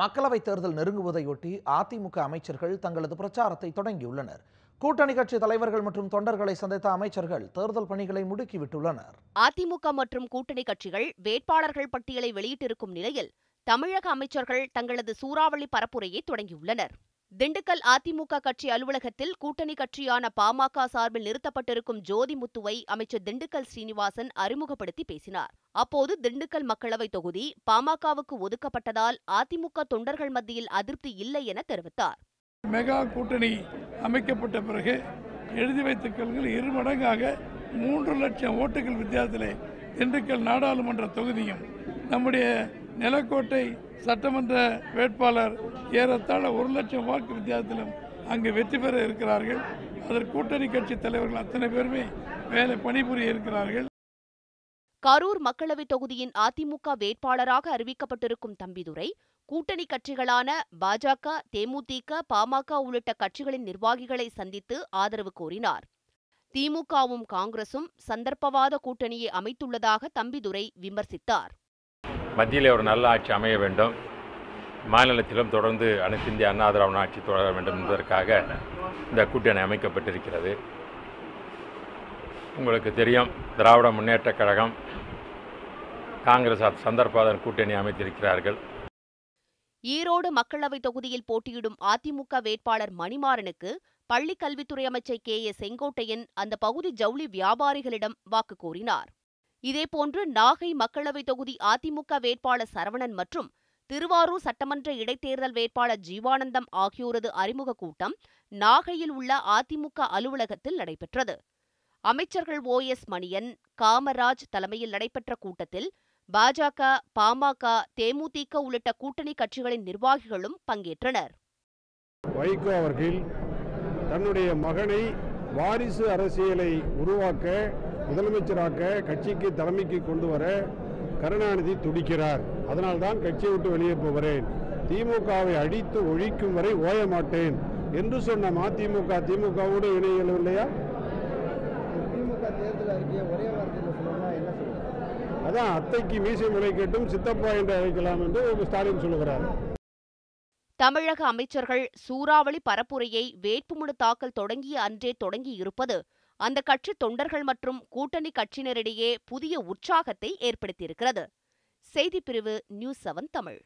மக்களவைத் தேர்தல் நெருங்குவதையொட்டி அதிமுக அமைச்சர்கள் தங்களது பிரச்சாரத்தை தொடங்கியுள்ளனர். கூட்டணி கட்சி தலைவர்கள் மற்றும் தொண்டர்களை சந்தித்த அமைச்சர்கள் தேர்தல் பணிகளை முடுக்கிவிட்டுள்ளனர். அதிமுக மற்றும் கூட்டணி கட்சிகள் வேட்பாளர்கள் பட்டியலை வெளியிட்டிருக்கும் நிலையில் தமிழக அமைச்சர்கள் தங்களது சூறாவளி பரப்புரையை தொடங்கியுள்ளனர். திண்டுக்கல் அதிமுக கட்சி அலுவலகத்தில் கூட்டணி கட்சியான பாமக சார்பில் நிறுத்தப்பட்டிருக்கும் ஜோதி முத்துவை அமைச்சர் திண்டுக்கல் ஸ்ரீனிவாசன் அறிமுகப்படுத்தி பேசினார். அப்போது திண்டுக்கல் மக்களவை தொகுதி பாமகவுக்கு ஒதுக்கப்பட்டதால் அதிமுக தொண்டர்கள் மத்தியில் அதிருப்தி இல்லை என தெரிவித்தார். மெகா கூட்டணி அமைக்கப்பட்ட பிறகு எழுதி வைத்த கல்கள் இரு மடங்காக மூன்று லட்சம் ஓட்டுகள் வித்தியாசத்திலே திண்டுக்கல் நாடாளுமன்ற தொகுதியும் நம்முடைய நிலக்கோட்டை சட்டமன்ற வேட்பாளர் ஏறத்தாழ ஒரு லட்சம் வாக்கு வித்தியாசத்திலும் அங்கு வெற்றி பெற இருக்கிறார்கள். அதற்கு கூட்டணி கட்சி தலைவர்கள் அத்தனை பேருமே வேலை பணிபுரிய இருக்கிறார்கள். கரூர் மக்களவைத் தொகுதியின் அதிமுக வேட்பாளராக அறிவிக்கப்பட்டிருக்கும் தம்பிதுரை கூட்டணி கட்சிகளான பாஜக தேமுதிக பாமக உள்ளிட்ட கட்சிகளின் நிர்வாகிகளை சந்தித்து ஆதரவு கோரினார். திமுகவும் காங்கிரசும் சந்தர்ப்பவாத கூட்டணியை அமைத்துள்ளதாக தம்பிதுரை விமர்சித்தார். மத்தியிலே ஒரு நல்ல ஆட்சி அமைய வேண்டும். மாநிலத்திலும் தொடர்ந்து அனைத்து இந்திய அண்ணா திராவிட ஆட்சி தொடர வேண்டும் என்பதற்காக இந்த கூட்டணி அமைக்கப்பட்டிருக்கிறது. உங்களுக்கு தெரியும் திராவிட முன்னேற்றக் கழகம் காங்கிரஸ் சந்தர்ப்பாதன் கூட்டணி அமைத்திருக்கிறார்கள். ஈரோடு மக்களவைத் தொகுதியில் போட்டியிடும் அதிமுக வேட்பாளர் மணிமாறனுக்கு பள்ளிக் கல்வித்துறை அமைச்சர் கே ஏ செங்கோட்டையன் அந்த பகுதி ஜவுளி வியாபாரிகளிடம் வாக்கு கோரினார். இதேபோன்று நாகை மக்களவைத் தொகுதி அதிமுக வேட்பாளர் சரவணன் மற்றும் திருவாரூர் சட்டமன்ற இடைத்தேர்தல் வேட்பாளர் ஜீவானந்தம் ஆகியோரது அறிமுக கூட்டம் நாகையில் உள்ள அதிமுக அலுவலகத்தில் நடைபெற்றது. அமைச்சர்கள் ஓ எஸ் மணியன் காமராஜ் தலைமையில் நடைபெற்ற கூட்டத்தில் பாஜக பாமக தேமுதிக உள்ளிட்ட கூட்டணி கட்சிகளின் நிர்வாகிகளும் பங்கேற்றனர். வைகோ அவர்கள் தன்னுடைய மகனை வாரிசு அரசியலை உருவாக்க முதலமைச்சராக்க கட்சிக்கு தலைமைக்கு கொண்டு வர கருணாநிதி துடிக்கிறார். அதனால்தான் கட்சியை விட்டு வெளியே போகிறேன். திமுகவை அடித்து ஒழிக்கும் வரை ஓய மாட்டேன். என்று சொன்ன மதிமுக திமுகவோடு இணையலும் இல்லையா? திமுக தேர்தல் அறிக்கையை ஒரே வார்த்தையில் சொல்லணும்னா என்ன சொல்லுங்க? அதான் அத்தைக்கு மீசை முளை கேட்டும் சித்தப்பா என்று அழைக்கலாம் என்று ஸ்டாலின் சொல்லுகிறார். தமிழக அமைச்சர்கள் சூறாவளி பரப்புரையை வேட்புமனு தாக்கல் தொடங்கிய அன்றே தொடங்கியிருப்பது அந்த கட்சி தொண்டர்கள் மற்றும் கூட்டணி கட்சியினரிடையே புதிய உற்சாகத்தை ஏற்படுத்தியிருக்கிறது. செய்திப்பிரிவு நியூஸ் செவன் தமிழ்.